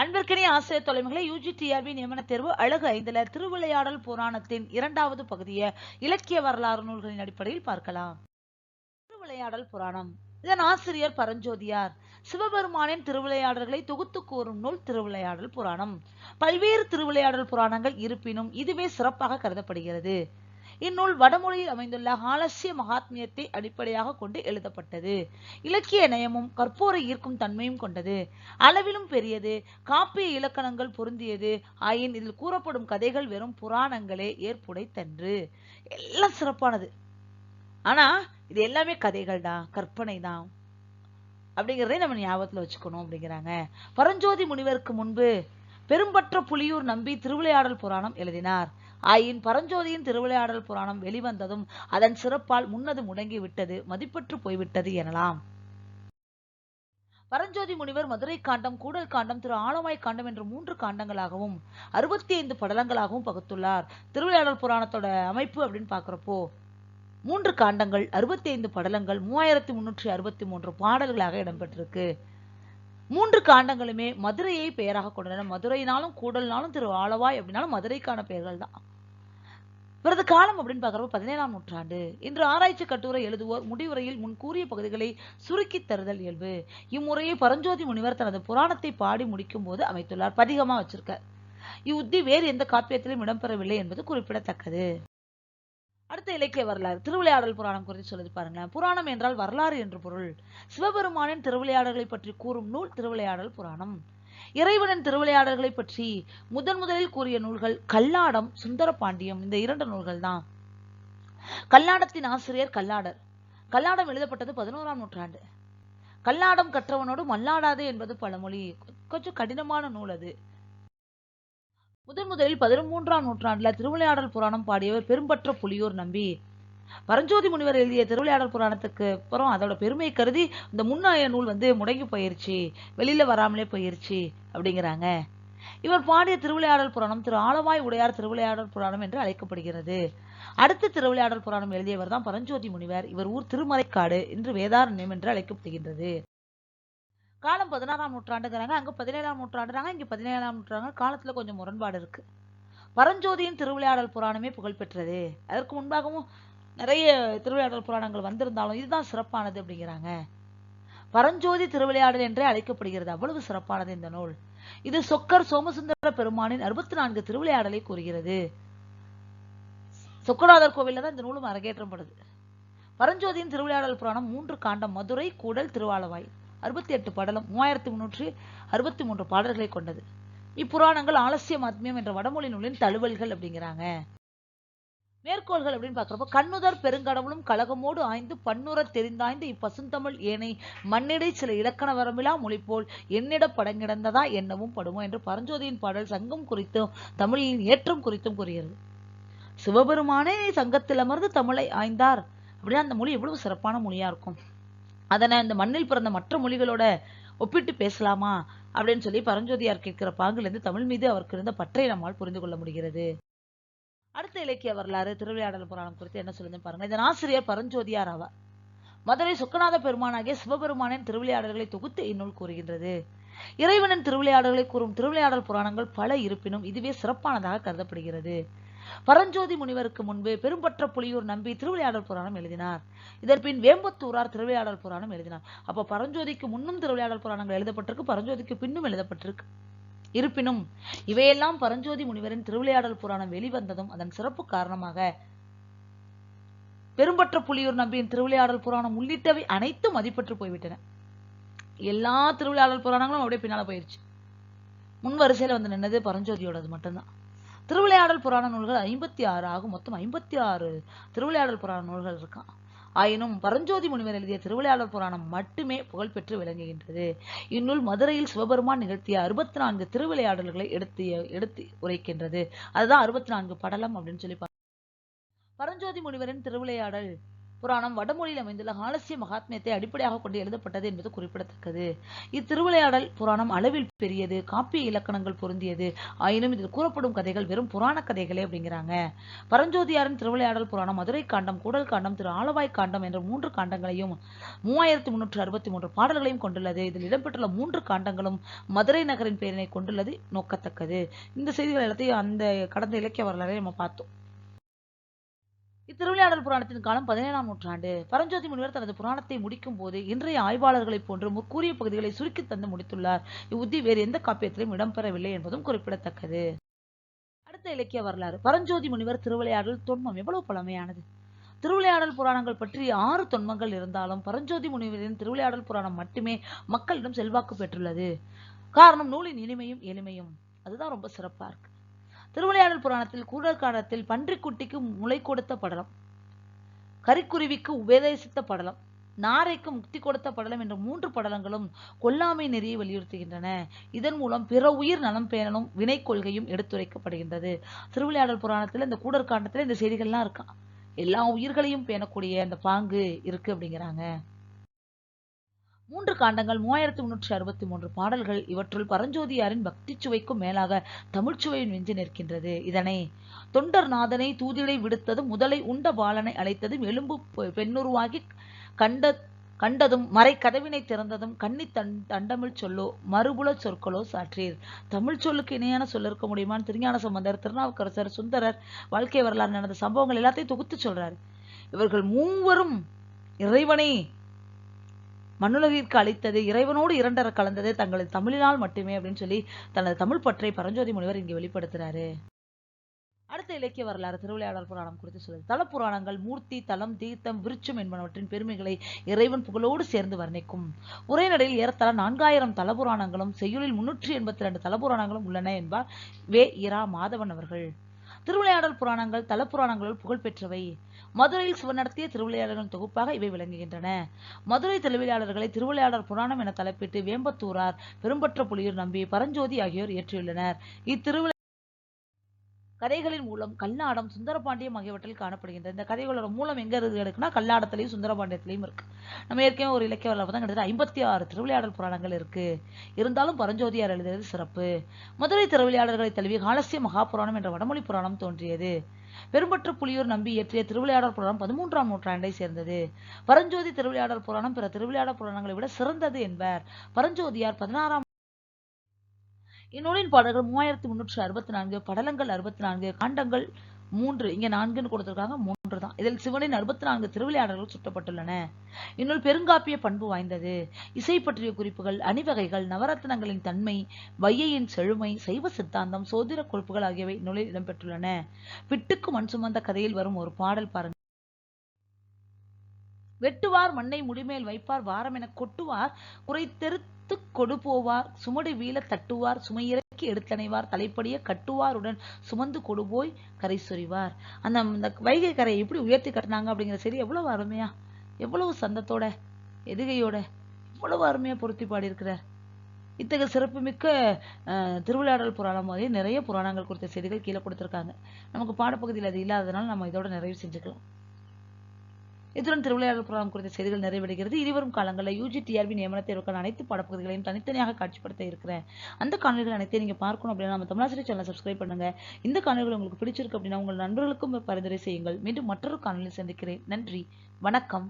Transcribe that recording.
அன்பிற்கினிய ஆசிரியர் தொலைமைகளை UG TRP நியமன தேர்வு அழகு ஐந்துல திருவிளையாடல் புராணத்தின் இரண்டாவது பகுதியை இலக்கிய வரலாறு நூல்களின் அடிப்படையில் பார்க்கலாம். திருவிளையாடல் புராணம். இதன் ஆசிரியர் பரஞ்சோதியார். சிவபெருமானின் திருவிளையாடல்களை தொகுத்து கூறும் நூல் திருவிளையாடல் புராணம். பல்வேறு திருவிளையாடல் புராணங்கள் இருப்பினும் இதுவே சிறப்பாக கருதப்படுகிறது. இந்நூல் வடமொழியில் அமைந்துள்ள ஹாலசிய மகாத்மியத்தை அடிப்படையாக கொண்டு எழுதப்பட்டது. இலக்கிய நயமும் கற்போரை ஈர்க்கும் தன்மையும் கொண்டது. அளவிலும் பெரியது. காப்பிய இலக்கணங்கள் பொருந்தியது. ஆயின் இதில் கூறப்படும் கதைகள் வெறும் புராணங்களே ஏற்புடைத்தன்று. எல்லாம் சிறப்பானது. ஆனா இது எல்லாமே கதைகள் தான் கற்பனை தான் அப்படிங்கிறதை நம்ம ஞாபகத்துல வச்சுக்கணும் அப்படிங்கிறாங்க. பரஞ்சோதி முனிவருக்கு முன்பு பெரும்பற்ற புலியூர் நம்பி திருவிளையாடல் புராணம் எழுதினார். ஆயின் பரஞ்சோதியின் திருவிளையாடல் புராணம் வெளிவந்ததும் அதன் சிறப்பால் முன்னது முடங்கி விட்டது மதிப்பற்று போய்விட்டது எனலாம். பரஞ்சோதி முனிவர் மதுரை காண்டம் கூடல் காண்டம் திரு ஆலமாய் காண்டம் என்ற மூன்று காண்டங்களாகவும் அறுபத்தி ஐந்து படலங்களாகவும் பகுத்துள்ளார். திருவிளையாடல் புராணத்தோட அமைப்பு அப்படின்னு பாக்குறப்போ மூன்று காண்டங்கள் அறுபத்தி ஐந்து படலங்கள் மூவாயிரத்தி முன்னூற்றி அறுபத்தி மூன்று பாடல்களாக இடம்பெற்றிருக்கு. மூன்று காண்டங்களுமே மதுரையை பெயராக கொண்டன. மதுரைனாலும் கூடல்னாலும் திரு ஆளவாய் அப்படின்னாலும் மதுரைக்கான பெயர்கள் தான். இவரது காலம் அப்படின்னு பார்க்குறப்ப பதினேழாம் நூற்றாண்டு. இன்று ஆராய்ச்சி கட்டுரை எழுதுவோர் முடிவுரையில் முன் கூறிய பகுதிகளை சுருக்கி தருதல் இயல்பு. இம்முறையை பரஞ்சோதி முனிவர் தனது புராணத்தை பாடி முடிக்கும் போது அமைத்துள்ளார். பதிகமாக வச்சிருக்கார் இவ்வுத்தி வேறு எந்த காப்பியத்திலும் இடம்பெறவில்லை என்பது குறிப்பிடத்தக்கது. அடுத்த இலக்கிய வரலாறு திருவிளையாடல் புராணம் குறித்து சொல்லி பாருங்களேன். புராணம் என்றால் வரலாறு என்று பொருள். சிவபெருமானின் திருவிளையாடல்களை பற்றி கூறும் நூல் திருவிளையாடல் புராணம். இறைவனின் திருவிளையாடல்களை பற்றி முதன் முதலில் கூறிய நூல்கள் கல்லாடம் சுந்தர பாண்டியம் இந்த இரண்டு நூல்கள் தான். கல்லாடத்தின் ஆசிரியர் கல்லாடர். கல்லாடம் எழுதப்பட்டது பதினோராம் நூற்றாண்டு. கல்லாடம் கற்றவனோடு மல்லாடாது என்பது பழமொழி. கொஞ்சம் கடினமான நூல் அது. முதன் முதலில் பதிமூன்றாம் நூற்றாண்டுல திருவிளையாடல் புராணம் பாடியவர் பெரும்பற்ற புலியூர் நம்பி. பரஞ்சோதி முனிவர் எழுதிய திருவிளையாடல் புராணத்துக்கு அப்புறம் அதோட பெருமை கருதி இந்த முன்னாய நூல் வந்து முடங்கி போயிருச்சு வெளியில வராமலே போயிருச்சு அப்படிங்கிறாங்க. இவர் பாடிய திருவிளையாடல் புராணம் திரு ஆலவாய் உடையார் திருவிளையாடல் புராணம் என்று அழைக்கப்படுகிறது. அடுத்த திருவிளையாடல் புராணம் எழுதியவர் தான் பரஞ்சோதி முனிவர். இவர் ஊர் திருமறைக்காடு என்று வேதாரண்யம் என்று அழைக்கப்படுகின்றது. காலம் பதினாறாம் நூற்றாண்டுங்கிறாங்க அங்க பதினேழாம் நூற்றாண்டுறாங்க இங்க பதினேழாம் நூற்றாண்டு. காலத்துல கொஞ்சம் முரண்பாடு இருக்கு. வரஞ்சோதியின் திருவிளையாடல் புராணமே புகழ்பெற்றது அதற்கு முன்பாகவும் நிறைய திருவிளையாடல் புராணங்கள் வந்திருந்தாலும் இதுதான் சிறப்பானது அப்படிங்கிறாங்க. பரஞ்சோதி திருவிளையாடல் என்றே அழைக்கப்படுகிறது. அவ்வளவு சிறப்பானது இந்த நூல். இது சொக்கர் சோமசுந்தர பெருமானின் அறுபத்தி நான்கு திருவிளையாடலை கூறுகிறது. சொக்கநாதர் கோவிலில் தான் இந்த நூலும் அரங்கேற்றப்படுது. பரஞ்சோதியின் திருவிளையாடல் புராணம் மூன்று காண்டம் மதுரை கூடல் திருவாலவாய். அறுபத்தி எட்டு படலம் மூவாயிரத்தி முன்னூற்றி அறுபத்தி மூன்று பாடல்களை கொண்டது. இப்புராணங்கள் ஆலசிய மத்மியம் என்ற வடமொழி நூலின் தழுவல்கள் அப்படிங்கிறாங்க. மேற்கோள்கள் அப்படின்னு பார்க்குறப்ப கண்ணுதர் பெருங்கடவுளும் கழகமோடு ஆய்ந்து பன்னுற தெரிந்தாய்ந்து இப்பசுந்தமிழ் ஏனை மண்ணிடை சில இலக்கண வரம்பிலா மொழி போல் என்னிட படங்கிடந்ததா என்னவும் படுமோ என்று பரஞ்சோதியின் பாடல் சங்கம் குறித்தும் தமிழின் ஏற்றம் குறித்தும் கூறுகிறது சிவபெருமானே சங்கத்தில் அமர்ந்து தமிழை ஆய்ந்தார் அப்படின்னா அந்த மொழி எவ்வளவு சிறப்பான மொழியா இருக்கும். அதனை இந்த மண்ணில் பிறந்த மற்ற மொழிகளோட ஒப்பிட்டு பேசலாமா அப்படின்னு சொல்லி பரஞ்சோதியார் கேட்கிற பாங்கிலிருந்து தமிழ் மீது அவருக்கு இருந்த பற்றை நம்மால் புரிந்து கொள்ள முடிகிறது. அடுத்த இலக்கிய வரலாறு திருவிளையாடல் புராணம் குறித்து என்ன சொல்லுது பாருங்க. இதன் ஆசிரியர் பரஞ்சோதியார் ஆவார். மதுரை சொக்கநாத பெருமானாகிய சிவபெருமானின் திருவிளையாடல்களை தொகுத்து இந்நூல் கூறுகின்றது. இறைவனின் திருவிளையாடல்களை கூறும் திருவிளையாடல் புராணங்கள் பல இருப்பினும் இதுவே சிறப்பானதாக கருதப்படுகிறது. பரஞ்சோதி முனிவருக்கு முன்பு பெரும்பற்ற புலியூர் நம்பி திருவிளையாடல் புராணம் எழுதினார். இதற்பின் வேம்பத்தூரார் திருவிளையாடல் புராணம் எழுதினார். அப்ப பரஞ்சோதிக்கு முன்னும் திருவிளையாடல் புராணங்கள் எழுதப்பட்டிருக்கு பரஞ்சோதிக்கு பின்னும் எழுதப்பட்டிருக்கு. இருப்பினும் இவையெல்லாம் பரஞ்சோதி முனிவரின் திருவிளையாடல் புராணம் வெளிவந்ததும் அதன் சிறப்பு காரணமாக பெரும்பற்ற புலியூர் நம்பியின் திருவிளையாடல் புராணம் உள்ளிட்டவை அனைத்தும் மதிப்பற்று போய்விட்டன. எல்லா திருவிளையாடல் புராணங்களும் அப்படியே பின்னால போயிருச்சு. முன் வரிசையில வந்து நின்னது பரஞ்சோதியோடது மட்டும்தான். திருவிளையாடல் புராண நூல்கள் ஐம்பத்தி ஆறு ஆகும். மொத்தம் ஐம்பத்தி ஆறு திருவிளையாடல் புராண நூல்கள் இருக்கான் ஆயினும் பரஞ்சோதி முனிவர் எழுதிய திருவிளையாடல் புராணம் மட்டுமே புகழ்பெற்று விளங்குகின்றது. இந்நூல் மதுரையில் சிவபெருமான் நிகழ்த்திய அறுபத்தி நான்கு திருவிளையாடல்களை எடுத்து எடுத்து உரைக்கின்றது. அதுதான் அறுபத்தி நான்கு படலம் அப்படின்னு சொல்லி பரஞ்சோதி முனிவரின் திருவிளையாடல். புராணம் வடமொழியில் அமைந்துள்ள ஹாலசிய மகாத்மியத்தை அடிப்படையாக கொண்டு எழுதப்பட்டது என்பது குறிப்பிடத்தக்கது. இத்திருவிளையாடல் புராணம் அளவில் பெரியது காப்பிய இலக்கணங்கள் பொருந்தியது. ஆயினும் இதில் கூறப்படும் கதைகள் வெறும் புராண கதைகளே அப்படிங்கிறாங்க. பரஞ்சோதியாரின் திருவிளையாடல் புராணம் மதுரை காண்டம் கூடல் காண்டம் திரு ஆலவாய் காண்டம் என்ற மூன்று காண்டங்களையும் மூவாயிரத்தி முன்னூற்று அறுபத்தி மூன்று பாடல்களையும் கொண்டுள்ளது. இதில் இடம்பெற்றுள்ள மூன்று காண்டங்களும் மதுரை நகரின் பெயரினை கொண்டுள்ளது நோக்கத்தக்கது. இந்த செய்திகள் எல்லாத்தையும் அந்த கடந்த இலக்கிய வரலாறை நம்ம பார்த்தோம். இத்திருவிளையாடல் புராணத்தின் காலம் பதினேழாம் நூற்றாண்டு. பரஞ்சோதி முனிவர் தனது புராணத்தை முடிக்கும் போது இன்றைய ஆய்வாளர்களைப் போன்று முற்கூறிய பகுதிகளை சுருக்கி தந்து முடித்துள்ளார். இவ்வுத்தி வேறு எந்த காப்பியத்திலும் இடம்பெறவில்லை என்பதும் குறிப்பிடத்தக்கது. அடுத்த இலக்கிய வரலாறு. பரஞ்சோதி முனிவர் திருவிளையாடல் தொன்மம் எவ்வளவு பழமையானது? திருவிளையாடல் புராணங்கள் பற்றி ஆறு தொன்மங்கள் இருந்தாலும் பரஞ்சோதி முனிவரின் திருவிளையாடல் புராணம் மட்டுமே மக்களிடம் செல்வாக்கு பெற்றுள்ளது. காரணம் நூலின் இனிமையும் எளிமையும். அதுதான் ரொம்ப சிறப்பாக இருக்கு. திருவிளையாடல் புராணத்தில் கூடற்காலத்தில் பன்றிக்குட்டிக்கு முளை கொடுத்த படலம் கரிக்குருவிக்கு உபதேசித்த படலம் நாரைக்கு முக்தி கொடுத்த படலம் என்ற மூன்று படலங்களும் கொல்லாமை நெறியை வலியுறுத்துகின்றன. இதன் மூலம் பிற உயிர் நலம் பேணலும் வினை கொள்கையும் எடுத்துரைக்கப்படுகின்றது. திருவிளையாடல் புராணத்தில் இந்த கூடர் காண்டத்துல இந்த செய்திகள்லாம் இருக்கான் எல்லா உயிர்களையும் பேணக்கூடிய அந்த பாங்கு இருக்கு அப்படிங்கிறாங்க. மூன்று காண்டங்கள் மூவாயிரத்தி முன்னூற்றி அறுபத்தி மூன்று பாடல்கள். இவற்றுள் பரஞ்சோதியாரின் பக்தி சுவைக்கும் மேலாக தமிழ்ச்சுவையின் விஞ்சு நிற்கின்றது. இதனை தொண்டர் நாதனை தூதிலை விடுத்ததும் முதலை உண்ட பாலனை அழைத்ததும் எலும்பு பெண்ணுருவாகி கண்ட கண்டதும் மறை கதவினை திறந்ததும் கன்னி தன் தண்டமிழ் சொல்லோ மறுபுல சொற்களோ சாற்றீர். தமிழ் சொல்லுக்கு இணையான சொல்ல இருக்க முடியுமான்னு திருஞான சம்பந்தர் திருநாவுக்கரசர் சுந்தரர் வாழ்க்கை வரலாறு நடந்த சம்பவங்கள் எல்லாத்தையும் தொகுத்து சொல்றாரு. இவர்கள் மூவரும் இறைவனை மண்ணுலகிற்கு அளித்தது இறைவனோடு இரண்டர கலந்தது தங்களது தமிழினால் மட்டுமே அப்படின்னு சொல்லி தனது தமிழ் பற்றை பரஞ்சோதி முனிவர் இங்கே வெளிப்படுத்துறாரு. அடுத்த இலக்கிய வரலாறு திருவிளையாடல் புராணம் குறித்து சொல்லுது. தல புராணங்கள் மூர்த்தி தலம் தீர்த்தம் விருட்சம் என்பனவற்றின் பெருமைகளை இறைவன் புகழோடு சேர்ந்து வர்ணிக்கும். உரைநடையில் ஏறத்தாழ நான்காயிரம் தலபுராணங்களும் செய்யுளில் முன்னூற்றி எண்பத்தி ரெண்டு தலபுராணங்களும் உள்ளன என்பார் வே. இரா மாதவன் அவர்கள். திருவிளையாடல் புராணங்கள் தலப்புராணங்களுள் புகழ்பெற்றவை மதுரையில் சிவன் நடத்திய திருவிளையாடல்களின் தொகுப்பாக இவை விளங்குகின்றன. மதுரை திருவிளையாடல்களை திருவிளையாடல் புராணம் என தலைப்பிட்டு வேம்பத்தூரார் பெரும்பற்ற புலியூர் நம்பி பரஞ்சோதி ஆகியோர் இயற்றியுள்ளனர். இத்திருவிழா கதைகளின் மூலம் கல்லாடம் சுந்தரபாண்டியம் ஆகியவற்றில் காணப்படுகின்றது இந்த கதைகளோட மூலம் எங்கே இருக்கு இருக்குன்னா கல்லாடத்திலையும் சுந்தரபாண்டியத்திலையும் இருக்கு. நம்ம ஏற்கனவே ஒரு இலக்கிய வரலாறு தான் கிட்டத்தட்ட ஐம்பத்தி ஆறு திருவிளையாடல் புராணங்கள் இருக்கு. இருந்தாலும் பரஞ்சோதியார் எழுதியது சிறப்பு. மதுரை திருவிளையாடல்களை தழுவி காலசிய மகாபுராணம் என்ற வடமொழி புராணம் தோன்றியது. பெரும்பற்று புலியூர் நம்பி இயற்றிய திருவிளையாடல் புராணம் பதிமூன்றாம் நூற்றாண்டை சேர்ந்தது. பரஞ்சோதி திருவிளையாடல் புராணம் பிற திருவிளையாடல் புராணங்களை விட சிறந்தது என்பர் பரஞ்சோதியார் பதினாறாம் இந்நூலின் பாடல்கள் மூவாயிரத்தி முன்னூற்றி அறுபத்தி நான்கு படலங்கள் அறுபத்தி நான்கு காண்டங்கள் மூன்று. இங்க நான்குன்னு கொடுத்திருக்காங்க மூன்று தான். இதில் சிவனின் அறுபத்தி நான்கு திருவிளையாடல்கள் சுட்டப்பட்டுள்ளன. இந்நூல் பெருங்காப்பிய பண்பு வாய்ந்தது. இசை பற்றிய குறிப்புகள் அணிவகைகள் நவரத்னங்களின் தன்மை வையையின் செழுமை சைவ சித்தாந்தம் சோதிர கொழுப்புகள் ஆகியவை இந்நூலில் இடம்பெற்றுள்ளன. பிட்டுக்கு மண் சுமந்த கதையில் வரும் ஒரு பாடல் பாருங்கள் வெட்டுவார் மண்ணை முடிமேல் வைப்பார் வாரம் என கொட்டுவார் குறைத்தெருத்து கொடு போவார் சுமடு வீழ தட்டுவார் சுமையிறக்கி எடுத்தணைவார் தலைப்படிய கட்டுவாருடன் சுமந்து கொடுபோய் கரை சொறிவார் அந்த அந்த வைகை கரையை எப்படி உயர்த்தி கட்டினாங்க அப்படிங்கிற சரி எவ்வளவு அருமையா எவ்வளவு சந்தத்தோட எதுகையோட எவ்வளவு அருமையா பொருத்தி பாடியிருக்கிறார். இத்தகைய சிறப்புமிக்க அஹ், திருவிளையாடல் புராணம் மாதிரி நிறைய புராணங்கள் குறித்த செய்திகள் கீழே கொடுத்துருக்காங்க. நமக்கு பாடப்பகுதியில் அது இல்லாததுனால நம்ம இதோட நிறைவு செஞ்சுக்கலாம். இத்துடன் திருவிளையாடல் புராணம் குறித்த செய்திகள் நிறைவடைகிறது. இருவரும் காலங்களில் யூஜி டிஆர்பி நியமன தேர்வுக்கான அனைத்து பாடப்பகுதிகளையும் தனித்தனியாக காட்சிப்படுத்த இருக்கிறேன். அந்த காணொலிகள் அனைத்தையும் நீங்க பார்க்கணும் அப்படின்னா நம்ம தமிழாசிரி சேனலை சப்ஸ்கிரைப் பண்ணுங்க. இந்த காணொலிகள் உங்களுக்கு பிடிச்சிருக்கு அப்படின்னா உங்கள் நண்பர்களுக்கும் பரிந்துரை செய்யுங்கள். மீண்டும் மற்றொரு காணொலியில் சந்திக்கிறேன். நன்றி. வணக்கம்.